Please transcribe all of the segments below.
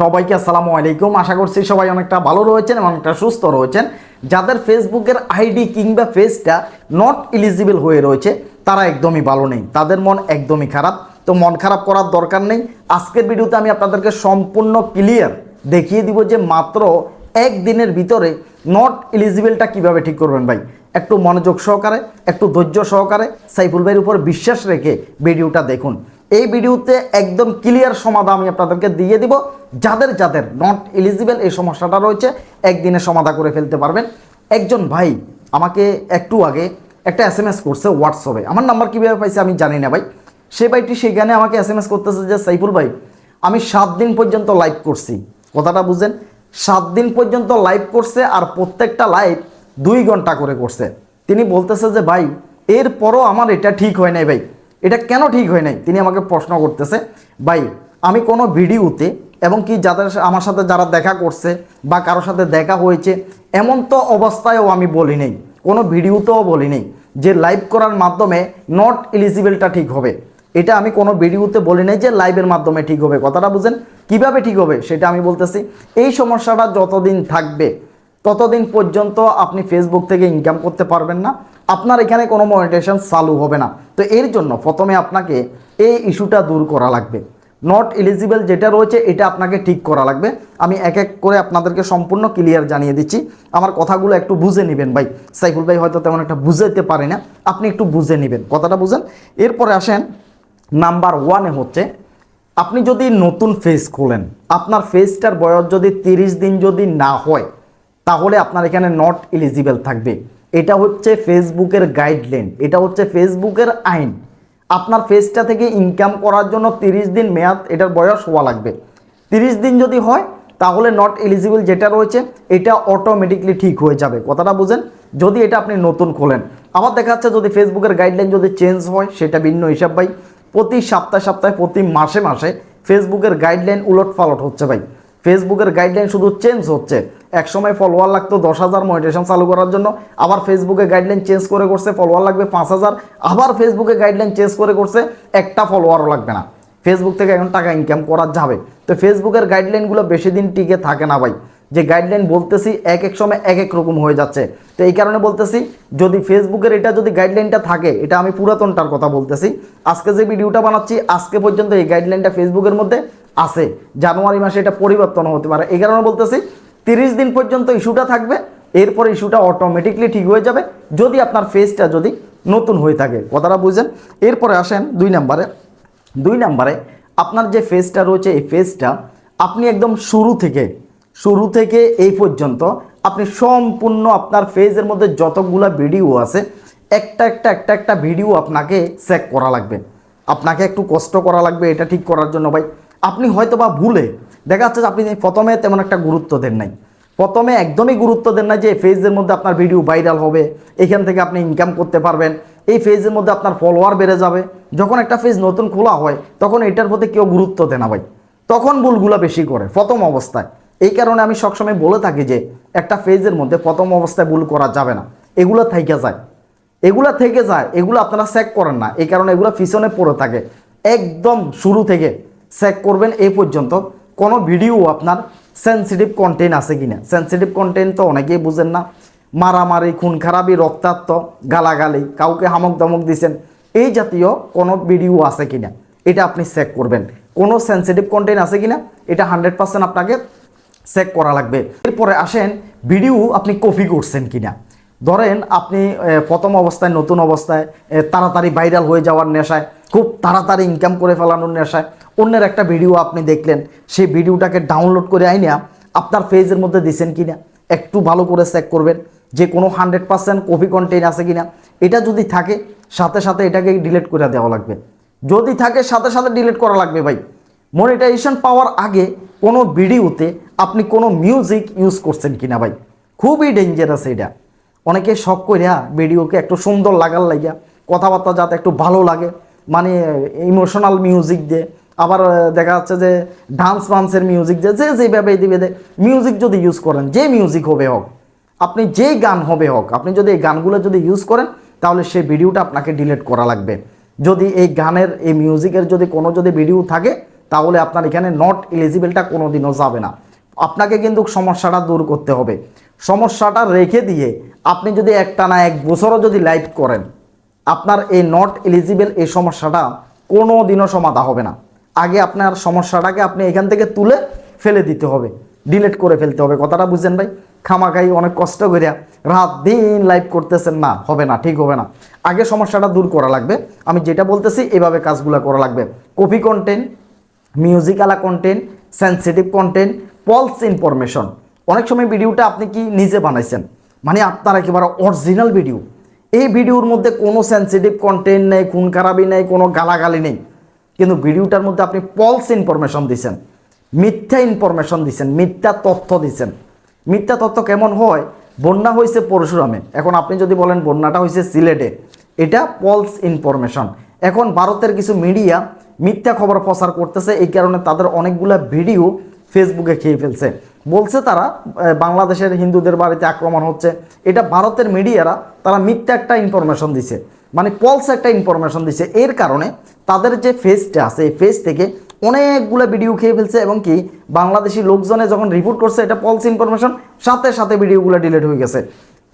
সবাইকে আসসালামু আলাইকুম। আশা করছি সবাই অনেকটা ভালো রয়েছেন এবং অনেকটা সুস্থ রয়েছেন। যাদের ফেসবুকের আইডি কিংবা পেজটা নট এলিজিবল হয়ে রয়েছে, তারা একদমই ভালো নেই। তাদের মন একদমই খারাপ। তো মন খারাপ করার দরকার নেই। আজকের ভিডিওতে আমি আপনাদেরকে সম্পূর্ণ ক্লিয়ার দেখিয়ে দিব যে মাত্র একদিনের ভিতরে নট এলিজিবলটা কীভাবে ঠিক করবেন ভাই। একটু মনোযোগ সহকারে, একটু ধৈর্য সহকারে সাইফুল ভাইয়ের উপর বিশ্বাস রেখে ভিডিওটা দেখুন। এই ভিডিওতে একদম ক্লিয়ার সমাধান আমি আপনাদেরকে দিয়ে দিব। যাদের যাদের নট এলিজিবল এই সমস্যাটা রয়েছে, একদিনে সমাধান করে ফেলতে পারবেন। একজন ভাই আমাকে একটু আগে একটা এস এম এস করছে হোয়াটসঅ্যাপে আমার নাম্বার কীভাবে পাইছে আমি জানি না ভাই। সে ভাইটি সেখানে আমাকে এস এম এস করতেছে যে, সাইফুল ভাই, আমি সাত দিন পর্যন্ত লাইভ করছি। কথাটা বুঝেন, সাত দিন পর্যন্ত লাইভ করছে আর প্রত্যেকটা লাইভ দুই ঘণ্টা করে করছে। তিনি বলতেছে যে, ভাই, এরপরও আমার এটা ঠিক হয় নাই ভাই। এটা কেন ঠিক হয় নাই? তিনি আমাকে প্রশ্ন করতেছে, ভাই, আমি কোনো ভিডিওতে এবং কি যাদের আমার সাথে যারা দেখা করছে বা কারোর সাথে দেখা হয়েছে, এমন তো অবস্থায়ও আমি বলি নেই। কোনো ভিডিওতেও বলি নেই যে লাইভ করার মাধ্যমে নট এলিজিবলটা ঠিক হবে। এটা আমি কোনো ভিডিওতে বলি নাই যে লাইভের মাধ্যমে ঠিক হবে। কথাটা বুঝেন? কীভাবে ঠিক হবে সেটা আমি বলতেছি। এই সমস্যাটা যতদিন থাকবে ততদিন পর্যন্ত আপনি ফেসবুক থেকে ইনকাম করতে পারবেন না। আপনার এখানে কোনো মনিটেশন চালু হবে না। তো এর জন্য প্রথমে আপনাকে এই ইস্যুটা দূর করা লাগবে। নট এলিজিবল যেটা রয়েছে, এটা আপনাকে ঠিক করা লাগবে। আমি এক এক করে আপনাদেরকে সম্পূর্ণ ক্লিয়ার জানিয়ে দিচ্ছি। আমার কথাগুলো একটু বুঝে নেবেন ভাই। সাইফুল ভাই হয়তো তেমন একটা বুঝাইতে পারে না। আপনি একটু বুঝে নেবেন। কথাটা বুঝেন। এরপরে আসেন নাম্বার ওয়ানে হচ্ছে, আপনি যদি নতুন ফেস খোলেন, আপনার ফেসটার বয়স যদি তিরিশ দিন যদি না হয় তাহলে আপনার এখানে নট এলিজিবল থাকবে। এটা হচ্ছে ফেসবুকের গাইডলাইন এটা হচ্ছে ফেসবুকের আইন। আপনার ফেসটা থেকে ইনকাম করার জন্য তিরিশ দিন মেয়াদ, এটার বয়স হওয়া লাগবে। তিরিশ দিন যদি হয়, তাহলে নট এলিজিবল যেটা রয়েছে, এটা অটোমেটিকলি ঠিক হয়ে যাবে। কথাটা বুঝেন? যদি এটা আপনি নতুন খোলেন। আবার দেখা যাচ্ছে যদি ফেসবুকের গাইডলাইন যদি চেঞ্জ হয়, সেটা ভিন্ন হিসাব ভাই। প্রতি সপ্তাহে সপ্তাহে, প্রতি মাসে মাসে ফেসবুকের গাইডলাইন উলট পালট হচ্ছে ভাই। ফেসবুকের গাইডলাইন শুধু চেঞ্জ হচ্ছে। এক সময় ফলোয়ার লাগতো দশ হাজার মনিটেশন চালু করার জন্য। আবার ফেসবুকে গাইডলাইন চেঞ্জ করে করছে ফলোয়ার লাগবে পাঁচ হাজার। আবার ফেসবুকে গাইডলাইন চেঞ্জ করে করছে, একটা ফলোয়ারও লাগবে না। ফেসবুক থেকে এখন টাকা ইনকাম করা যাবে। তো ফেসবুকের গাইডলাইনগুলো বেশি দিন টিকে থাকে না ভাই। যে গাইডলাইন বলতেছি, এক এক সময় এক এক রকম হয়ে যাচ্ছে। তো এই কারণে বলতেছি, যদি ফেসবুকের এটা যদি গাইডলাইনটা থাকে, এটা আমি পুরাতনটার কথা বলতেছি। আজকে যে ভিডিওটা বানাচ্ছি, আজকে পর্যন্ত এই গাইডলাইনটা ফেসবুকের মধ্যে আছে। জানুয়ারি মাসে এটা পরিবর্তন হতে পারে। এই কারণে বলতেছি তিরিশ দিন পর্যন্ত ইস্যুটা থাকবে, এরপর ইস্যুটা অটোমেটিকলি ঠিক হয়ে যাবে। যদি আপনার ফেসটা যদি নতুন হয়ে থাকে, কথাটা বুঝছেন এরপরে আসেন দুই নাম্বারে। দুই নাম্বারে আপনার যে ফেজটা রয়েছে, এই ফেজটা আপনি একদম শুরু থেকে শুরু থেকে এই পর্যন্ত আপনি সম্পূর্ণ আপনার ফেজের মধ্যে যতগুলো ভিডিও আছে, একটা একটা একটা একটা ভিডিও আপনাকে চেক করা লাগবে। আপনাকে একটু কষ্ট করা লাগবে এটা ঠিক করার জন্য ভাই। আপনি হয়তো বা ভুলে, দেখা যাচ্ছে আপনি প্রথমে তেমন একটা গুরুত্ব দেন নাই। প্রথমে একদমই গুরুত্ব দেন না যে ফেজের মধ্যে আপনার ভিডিও ভাইরাল হবে, এখান থেকে আপনি ইনকাম করতে পারবেন, এই ফেজের মধ্যে আপনার ফলোয়ার বেড়ে যাবে। যখন একটা ফেজ নতুন খোলা হয়, তখন এটার প্রতি কেউ গুরুত্ব দেয় না ভাই। তখন ভুলগুলো বেশি করে, প্রথম অবস্থায়। এই কারণে আমি সবসময় বলে থাকি যে, একটা ফেজের মধ্যে প্রথম অবস্থায় ভুল করা যাবে না। এগুলো থেকে যায়। এগুলো থেকে যায়, এগুলো আপনারা চেক করেন না। এই কারণে এগুলো পিছনে পড়ে থাকে। একদম শুরু থেকে চেক করবেন এই পর্যন্ত। কোনো ভিডিও আপনার সেন্সিটিভ কন্টেন্ট আছে কিনা? সেন্সিটিভ কন্টেন্ট তো অনেকেই বুঝেন না। মারামারি খুন খারাপি রক্তাক্ত, গালাগালি, কাউকে হামক দমক দিছেন, এই জাতীয় কোনো ভিডিও আছে কিনা? এটা আপনি চেক করবেন। কোনো সেন্সিটিভ কন্টেন্ট আছে কিনা? এটা হান্ড্রেড পার্সেন্ট আপনাকে চেক করা লাগবে। এরপরে আসেন ভিডিও আপনি কপি করছেন কিনা? ধরেন আপনি প্রথম অবস্থায়, নতুন অবস্থায় তাড়াতাড়ি ভাইরাল হয়ে যাওয়ার নেশায়, খুব তাড়াতাড়ি ইনকাম করে ফেলানোর নেশায় অন্যের একটা ভিডিও আপনি দেখলেন, সেই ভিডিওটাকে ডাউনলোড করে আইনা আপনার ফেজের মধ্যে দিছেন কিনা, একটু ভালো করে চেক করবেন, যে কোনো হান্ড্রেড পার্সেন্ট কপি কন্টেন্ট আছে কিনা। এটা যদি থাকে, সাথে সাথে এটাকে ডিলিট করে দেওয়া লাগবে। যদি থাকে, সাথে সাথে ডিলিট করা লাগবে ভাই। মনিটাইজেশন পাওয়ার আগে কোনো ভিডিওতে আপনি কোনো মিউজিক ইউজ করছেন কিনা ভাই। খুবই ডেঞ্জারাস এটা। অনেকে শখ করিয়া ভিডিওকে একটু সুন্দর লাগার লাগিয়া কথাবার্তা যাতে একটু ভালো লাগে মানে ইমোশনাল মিউজিক দিয়ে আবার দেখা যাচ্ছে যে ডান্স মান্সের মিউজিক যে যে যেভাবে দিবে মিউজিক যদি ইউজ করেন, যে মিউজিক হবে হোক, আপনি যে গান হবে হোক, আপনি যদি এই গানগুলো যদি ইউজ করেন, তাহলে সেই ভিডিওটা আপনাকে ডিলিট করা লাগবে। যদি এই গানের, এই মিউজিকের যদি কোনো যদি ভিডিও থাকে, তাহলে আপনার এখানে নট এলিজিবলটা কোনো দিনও যাবে না। আপনাকে কিন্তু সমস্যাটা দূর করতে হবে। সমস্যাটা রেখে দিয়ে আপনি যদি একটা না এক বছরও যদি লাইভ করেন, আপনার এই নট এলিজিবল এই সমস্যাটা কোনো দিনও সমাধা হবে না। আগে আপনার সমস্যাটাকে আপনি এখান থেকে তুলে ফেলে দিতে হবে ডিলিট করে ফেলতে হবে। কথাটা বুঝছেন ভাই? খামাখাই অনেক কষ্ট করিয়া রাত দিন লাইভ করতেছেন না, হবে না, ঠিক হবে না। আগে সমস্যাটা দূর করা লাগবে। আমি যেটা বলতেছি, এভাবে কাজগুলো করা লাগবে। Copy content মিউজিকালা content sensitive content false information অনেক সময় ভিডিওটা আপনি কি নিজে বানাইছেন? মানে আপনার একেবারে অরিজিনাল ভিডিও এই ভিডিওর মধ্যে কোনো সেন্সিটিভ কন্টেন্ট নেই, খুন খারাপি নেই, কোনো গালাগালি নেই। কিন্তু ভিডিওটার মধ্যে আপনি পলস ইনফরমেশন দিছেন, মিথ্যা ইনফরমেশন দিছেন, মিথ্যা তথ্য দিছেন। মিথ্যা তথ্য কেমন হয়? বন্যা হয়েছে পরশুরামে। এখন আপনি যদি বলেন বন্যাটা হয়েছে সিলেটে, এটা পলস ইনফরমেশন এখন ভারতের কিছু মিডিয়া মিথ্যা খবর প্রচার করতেছে, এই কারণে তাদের অনেকগুলা ভিডিও ফেসবুকে খেয়ে ফেলছে। বলছে তারা বাংলাদেশের হিন্দুদের বাড়িতে আক্রমণ হচ্ছে। এটা ভারতের মিডিয়ারা তারা মিথ্যা একটা ইনফরমেশন দিছে। মানে পলস একটা ইনফরমেশন দিছে। এর কারণে তাদের যে ফেসটা আছে, এই ফেস থেকে অনেকগুলো ভিডিও খেয়ে ফেলছে এবং কি বাংলাদেশি লোকজনে যখন রিপোর্ট করছে, এটা পলস ইনফরমেশন সাথে সাথে ভিডিওগুলো ডিলিট হয়ে গেছে।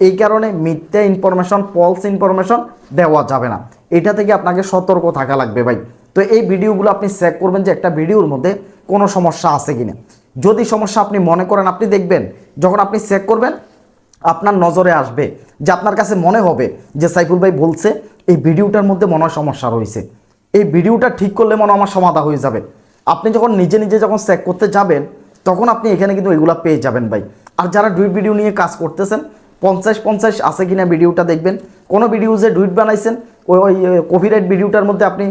এই কারণে মিথ্যা ইনফরমেশন পলস ইনফরমেশন দেওয়া যাবে না। এটা থেকে আপনাকে সতর্ক থাকা লাগবে ভাই। তো এই ভিডিওগুলো আপনি চেক করবেন যে একটা ভিডিওর মধ্যে কোনো সমস্যা আছে কিনা। যদি সমস্যা আপনি মনে করেন, আপনি দেখবেন, যখন আপনি চেক করবেন, আপনার নজরে আসবে যে আপনার কাছে মনে হবে যে সাইফুল ভাই বলছে এই ভিডিওটার মধ্যে মনে হয় সমস্যা রয়েছে। এই ভিডিওটা ঠিক করলে মনে আমার সমাধা হয়ে যাবে। আপনি যখন নিজে নিজে যখন চেক করতে যাবেন, তখন আপনি এখানে কিন্তু এগুলো পেয়ে যাবেন ভাই। আর যারা ডুইট ভিডিও নিয়ে কাজ করতেছেন, পঞ্চাশ পঞ্চাশ আছে কিনা ভিডিওটা দেখবেন। কোনো ভিডিও যে ডুইট বানাইছেন, ওই ওই কপিরাইট ভিডিওটার মধ্যে আপনি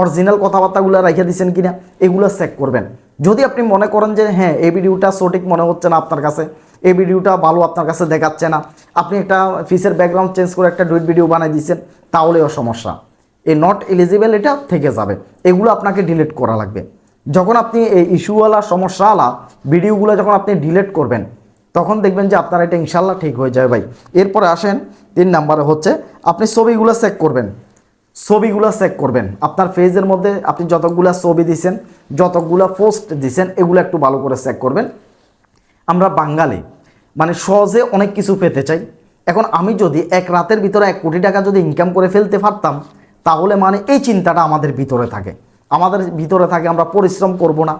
অরিজিনাল কথাবার্তাগুলো রেখে দিয়েছেন কিনা, এগুলো চেক করবেন। যদি আপনি মনে করেন যে হ্যাঁ এই ভিডিওটা সঠিক মনে হচ্ছে না আপনার কাছে, এই ভিডিওটা ভালো আপনার কাছে দেখাচ্ছে না। আপনি একটা ফিসের ব্যাকগ্রাউন্ড চেঞ্জ করে একটা ডুইট ভিডিও বানাই দিয়েছেন তাহলেও সমস্যা। এই নট এলিজিবল এটা থেকে যাবে। এগুলো আপনাকে ডিলিট করা লাগবে। যখন আপনি এই ইস্যুওয়ালা সমস্যাওয়ালা ভিডিওগুলো যখন আপনি ডিলিট করবেন, তখন দেখবেন যে আপনার এটা ইনশাল্লাহ ঠিক হয়ে যাবে ভাই। এরপরে আসেন, তিন নাম্বারে হচ্ছে, আপনি ছবিগুলো চেক করবেন। ছবিগুলো চেক করবেন। আপনার পেজের মধ্যে আপনি যতগুলা ছবি দিছেন, যতগুলা পোস্ট দিছেন, এগুলো একটু ভালো করে চেক করবেন। আমরা বাঙালি মানে সহজে অনেক কিছু পেতে চাই। এখন আমি যদি এক রাতের ভিতরে এক কোটি টাকা যদি ইনকাম করে ফেলতে পারতাম, তাহলে মানে এই চিন্তাটা আমাদের ভিতরে থাকে। আমাদের ভিতরে থাকে, আমরা পরিশ্রম করব না,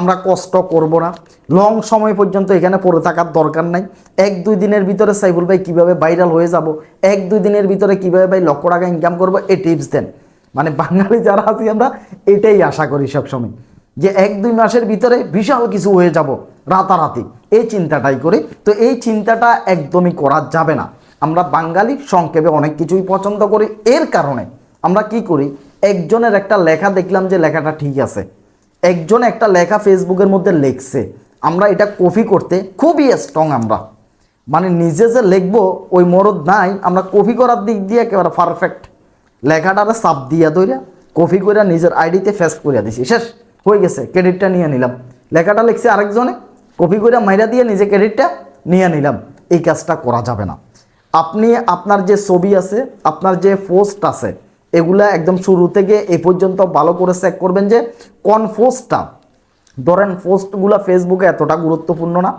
আমরা কষ্ট করব না। লং সময় পর্যন্ত এখানে পড়ে থাকার দরকার নাই। এক দুই দিনের ভিতরে সাইফুল ভাই কীভাবে ভাইরাল হয়ে যাব, এক দুই দিনের ভিতরে কীভাবে ভাই লক্ষ টাকা ইনকাম করব, এই টিপস দেন। মানে বাঙালি যারা আছি, আমরা এটাই আশা করি সবসময় যে এক দুই মাসের ভিতরে বিশাল কিছু হয়ে যাব, রাতারাতি। এই চিন্তাটাই করি। তো এই চিন্তাটা একদমই করা যাবে না। আমরা বাঙালি সংক্ষেপে অনেক কিছুই পছন্দ করি। এর কারণে আমরা কি করি, একজনের একটা লেখা দেখলাম যে লেখাটা ঠিক আছে, একজন একটা লেখা ফেসবুকের মধ্যে লিখছে, আমরা এটা কপি করতে খুবই স্ট্রং আমরা। মানে নিজে যে লিখব, ওই মরদ নাই, আমরা কপি করার দিক দিয়ে একেবারে পারফেক্ট লেখাটারে সাপ দিয়া দইরা কপি করে নিজের আইডিতে ফেস্ট করে দিছি, শেষ, হয়ে গেছে ক্রেডিটটা নিয়ে নিলাম। লেখাটা লিখছে আরেকজনে, কপি করে মাইরা দিয়ে নিজে ক্রেডিটটা নিয়ে নিলাম। এই কাজটা করা যাবে না। আপনি আপনার যে ছবি আছে, আপনার যে পোস্ট আছে, এগুলা একদম শুরু থেকে এ পর্যন্ত ভালো করে চেক করবেন যে কোন পোস্টটা। ধরেন পোস্টগুলো ফেসবুকে এতটা গুরুত্বপূর্ণ না।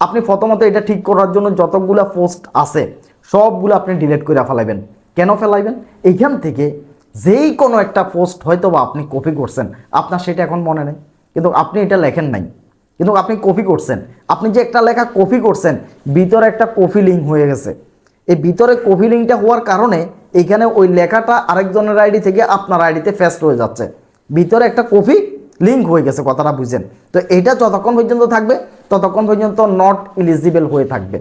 আপনি প্রথমত এটা ঠিক করার জন্য যতগুলা পোস্ট আছে, সবগুলো আপনি ডিলিট করে ফেলাইবেন। কেন ফেলাইবেন? এইখান থেকে যেই কোনো একটা পোস্ট হয়তো বা আপনি কপি করছেন। আপনার সেটা এখন মনে নেই। কিন্তু আপনি এটা লেখেন নাই। কিন্তু আপনি কপি করছেন। আপনি যে একটা লেখা কপি করছেন, ভিতরে একটা কপি লিঙ্ক হয়ে গেছে। এই ভিতরে কপি লিঙ্কটা হওয়ার কারণে এইখানে ওই লেখাটা আরেকজনের আইডি থেকে আপনার আইডিতে ফেস্ট হয়ে যাচ্ছে। ভিতরে একটা কপি লিঙ্ক হয়ে গেছে, কথাটা বুঝেন তো এটা যতক্ষণ পর্যন্ত থাকবে, ততক্ষণ পর্যন্ত নট ইলিজিবল হয়ে থাকবে।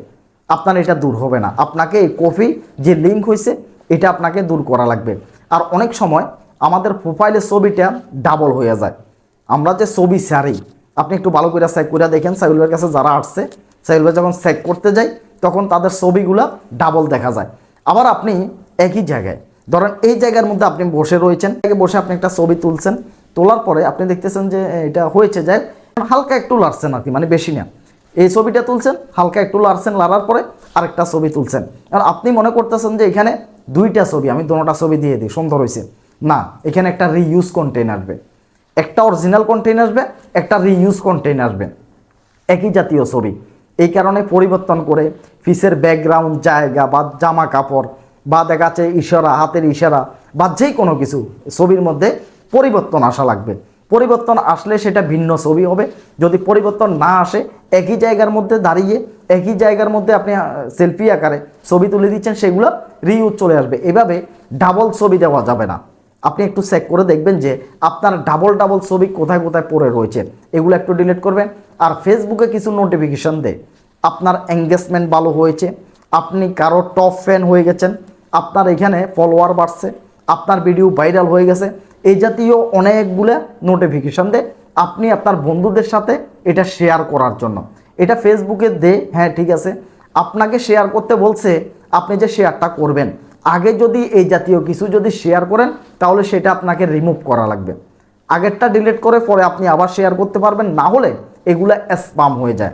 আপনার এটা দূর হবে না। আপনাকে এই কপি যে লিঙ্ক হয়েছে, এটা আপনাকে দূর করা লাগবে। আর অনেক সময় আমাদের প্রোফাইলের ছবিটা ডাবল হয়ে যায়। আমরা যে ছবি সারি আপনি একটু ভালো করে চেক করে দেখেন সাইলুলের কাছে যারা আসছে সাইলুল যখন চেক করতে যায় তখন তাদের ছবিগুলা ডাবল দেখা যায়। আবার আপনি একই জায়গায়, ধরেন এই জায়গার মধ্যে আপনি বসে রয়েছেন বসে আপনি একটা ছবি তুলছেন, তোলার পরে আপনি দেখতেছেন যে এটা হয়েছে যায় হালকা একটু লাড়ছেন আর কি মানে বেশি না। এই ছবিটা তুলছেন, হালকা একটু লাড়ছেন, লাড়ার পরে আরেকটা ছবি তুলছেন। আর আপনি মনে করতেছেন যে, এখানে দুইটা ছবি, আমি দোনোটা ছবি দিয়ে দিই, সুন্দর হয়েছে। না, এখানে একটা রিইউজ কন্টেন্ট আসবে। একটা অরিজিনাল কন্টেন্ট আসবে, একটা রিইউজ কন্টেন্ট আসবে। একই জাতীয় ছবি। এই কারণে পরিবর্তন করে ফিসের ব্যাকগ্রাউন্ড, জায়গা বা জামা কাপড় বা দেখা যাচ্ছে ইশারা, হাতের ইশারা বা যে কোনো কিছু ছবির মধ্যে পরিবর্তন আসা লাগবে। পরিবর্তন আসলে সেটা ভিন্ন ছবি হবে। যদি পরিবর্তন না আসে, একই জায়গার মধ্যে দাঁড়িয়ে, একই জায়গার মধ্যে আপনি সেলফি আকারে ছবি তুলে দিচ্ছেন, সেগুলো রিউজ চলে আসবে। এভাবে ডাবল ছবি দেওয়া যাবে না। আপনি একটু চেক করে দেখবেন যে আপনার ডাবল ডাবল ছবি কোথায় কোথায় পড়ে রয়েছে। এগুলো একটু ডিলিট করবেন। আর ফেসবুকে কিছু নোটিফিকেশন দেয় আপনার এঙ্গেজমেন্ট ভালো হয়েছে, আপনি কারও টপ ফ্যান হয়ে গেছেন, আপনার এখানে ফলোয়ার বাড়ছে, আপনার ভিডিও ভাইরাল হয়ে গেছে, এই জাতীয় অনেকগুলো নোটিফিকেশন দেয় আপনি আপনার বন্ধুদের সাথে এটা শেয়ার করার জন্য। এটা ফেসবুকে দে হ্যাঁ ঠিক আছে। আপনাকে শেয়ার করতে বলছে, আপনি যে শেয়ারটা করবেন। আগে যদি এই জাতীয় কিছু যদি শেয়ার করেন, তাহলে সেটা আপনাকে রিমুভ করা লাগবে। আগেরটা ডিলিট করে পরে আপনি আবার শেয়ার করতে পারবেন, না হলে এগুলো স্পাম হয়ে যায়।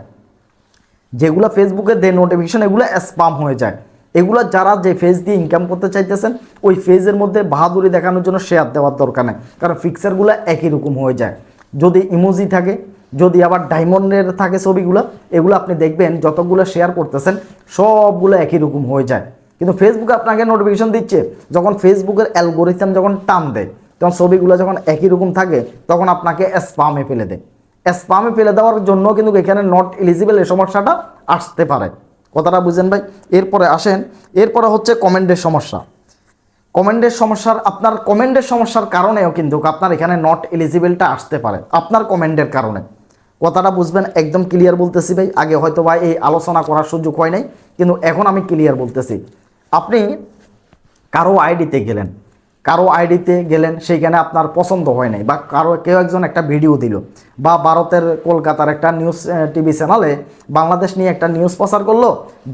যেগুলো ফেসবুকে দে নোটিফিকেশন এগুলো স্পাম হয়ে যায়। এগুলো যারা যে ফেজ দিয়ে ইনকাম করতে চাইতেছেন, ওই ফেজের মধ্যে বাহাদুরি দেখানোর জন্য শেয়ার দেওয়ার দরকার নেই। কারণ ফিক্সারগুলো একই রকম হয়ে যায়। যদি ইমোজি থাকে, যদি আবার ডায়মন্ডের থাকে ছবিগুলো, এগুলো আপনি দেখবেন যতগুলো শেয়ার করতেছেন, সবগুলো একই রকম হয়ে যায়। কিন্তু ফেসবুকে আপনাকে নোটিফিকেশন দিচ্ছে, যখন ফেসবুকের অ্যালগোরিথাম যখন টান দেয়, তখন ছবিগুলো যখন একই রকম থাকে, তখন আপনাকে স্পামে ফেলে দেয়। স্পামে ফেলে দেওয়ার জন্য কিন্তু এখানে নট এলিজিবল এই সমস্যাটা আসতে পারে। কথাটা বুঝেন ভাই? এরপরে আসেন, এরপরে হচ্ছে কমেন্টের সমস্যা। কমেন্টের সমস্যার, আপনার কমেন্টের সমস্যার কারণেও কিন্তু আপনার এখানে নট এলিজিবলটা আসতে পারে, আপনার কমেন্টের কারণে। কথাটা বুঝবেন? একদম ক্লিয়ার বলতেছি ভাই। আগে হয়তো ভাই এই আলোচনা করার সুযোগ হয় নাই, কিন্তু এখন আমি ক্লিয়ার বলতেছি। আপনি কারও আইডিতে গেলেন কারও আইডিতে গেলেন, সেইখানে আপনার পছন্দ হয় নাই, বা কারও কেউ একজন একটা ভিডিও দিল, বা ভারতের কলকাতার একটা নিউজ টিভি চ্যানেলে বাংলাদেশ নিয়ে একটা নিউজ প্রচার করল,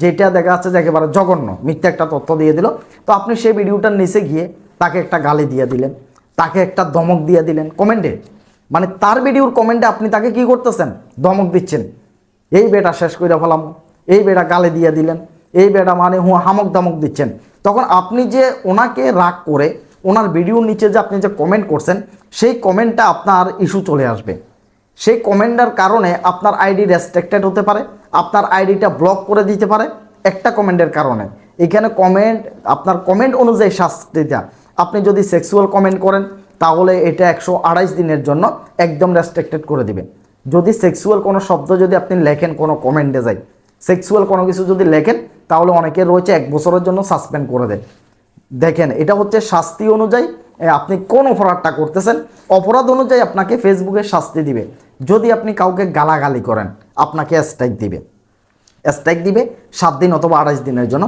যেটা দেখা যাচ্ছে যে একেবারে জঘন্য, মিথ্যা একটা তথ্য দিয়ে দিল। তো আপনি সেই ভিডিওটার নিচে গিয়ে তাকে একটা গালি দিয়ে দিলেন, তাকে একটা দমক দিয়ে দিলেন, কমেন্টে। মানে তার ভিডিওর কমেন্টে আপনি তাকে কি করতেছেন? দমক দিচ্ছেন। এই বেটা শেষ করে ফেলাম, এই বেটা গালে দিয়ে দিলেন, এই বেটা মানে হুঁ হামক দামক দিচ্ছেন। তখন আপনি যে ওনাকে রাগ করে ওনার ভিডিওর নিচে যে আপনি যে কমেন্ট করছেন, সেই কমেন্টটা আপনার ইস্যু চলে আসবে। সেই কমেন্টার কারণে আপনার আইডি রেস্ট্রিক্টেড হতে পারে, আপনার আইডিটা ব্লক করে দিতে পারে একটা কমেন্টের কারণে। এখানে কমেন্ট আপনার কমেন্ট অনুযায়ী শাস্তিটা আপনি যদি সেক্সুয়াল কমেন্ট করেন, তাহলে এটা একশো আড়াইশ দিনের জন্য একদম রেস্ট্রিক্টেড করে দিবেন যদি সেক্সুয়াল কোনো শব্দ যদি আপনি লেখেন কোনো কমেন্টে যায় সেক্সুয়াল কোনো কিছু যদি লেখেন, তাহলে অনেকে রয়েছে এক বছরের জন্য সাসপেন্ড করে দেয়। দেখেন, এটা হচ্ছে শাস্তি অনুযায়ী আপনি কোন অপরাধটা করতেছেন, অপরাধ অনুযায়ী আপনাকে ফেসবুকে শাস্তি দিবে। যদি আপনি কাউকে গালাগালি করেন, আপনাকে স্ট্রাইক দিবে। স্ট্রাইক দিবে সাত দিন অথবা আড়াইশ দিনের জন্য।